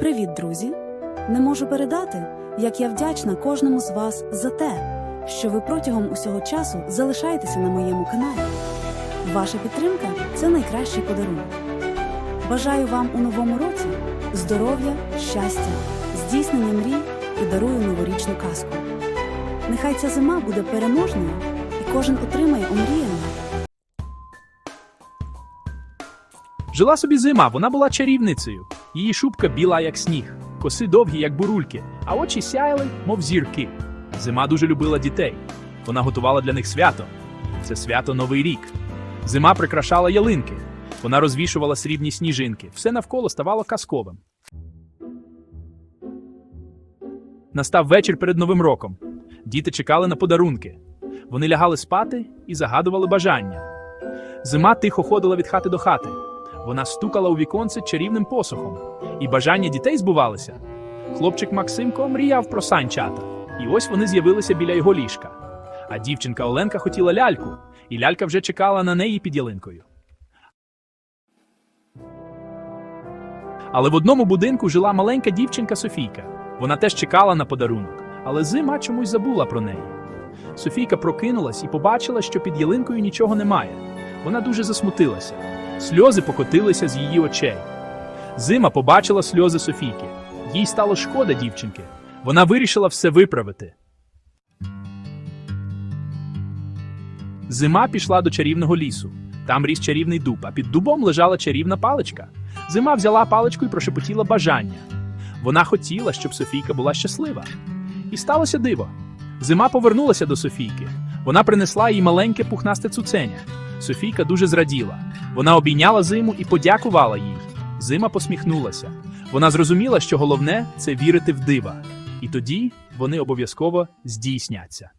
Привіт, друзі! Не можу передати, як я вдячна кожному з вас за те, що ви протягом усього часу залишаєтеся на моєму каналі. Ваша підтримка це найкращий подарунок. Бажаю вам у новому році здоров'я, щастя, здійснення мрій і дарую новорічну казку. Нехай ця зима буде переможною, і кожен отримає омріяне. Жила собі зима, вона була чарівницею. Її шубка біла, як сніг, коси довгі, як бурульки, а очі сяяли, мов зірки. Зима дуже любила дітей. Вона готувала для них свято. Це свято Новий рік. Зима прикрашала ялинки. Вона розвішувала срібні сніжинки. Все навколо ставало казковим. Настав вечір перед Новим роком. Діти чекали на подарунки. Вони лягали спати і загадували бажання. Зима тихо ходила від хати до хати. Вона стукала у віконце чарівним посохом, і бажання дітей збувалися. Хлопчик Максимко мріяв про санчата, і ось вони з'явилися біля його ліжка. А дівчинка Оленка хотіла ляльку, і лялька вже чекала на неї під ялинкою. Але в одному будинку жила маленька дівчинка Софійка. Вона теж чекала на подарунок, але зима чомусь забула про неї. Софійка прокинулась і побачила, що під ялинкою нічого немає. Вона дуже засмутилася. Сльози покотилися з її очей. Зима побачила сльози Софійки. Їй стало шкода дівчинки. Вона вирішила все виправити. Зима пішла до чарівного лісу. Там ріс чарівний дуб, а під дубом лежала чарівна паличка. Зима взяла паличку і прошепотіла бажання. Вона хотіла, щоб Софійка була щаслива. І сталося диво. Зима повернулася до Софійки. Вона принесла їй маленьке пухнасте цуценя. Софійка дуже зраділа. Вона обійняла зиму і подякувала їй. Зима посміхнулася. Вона зрозуміла, що головне це вірити в дива. І тоді вони обов'язково здійсняться.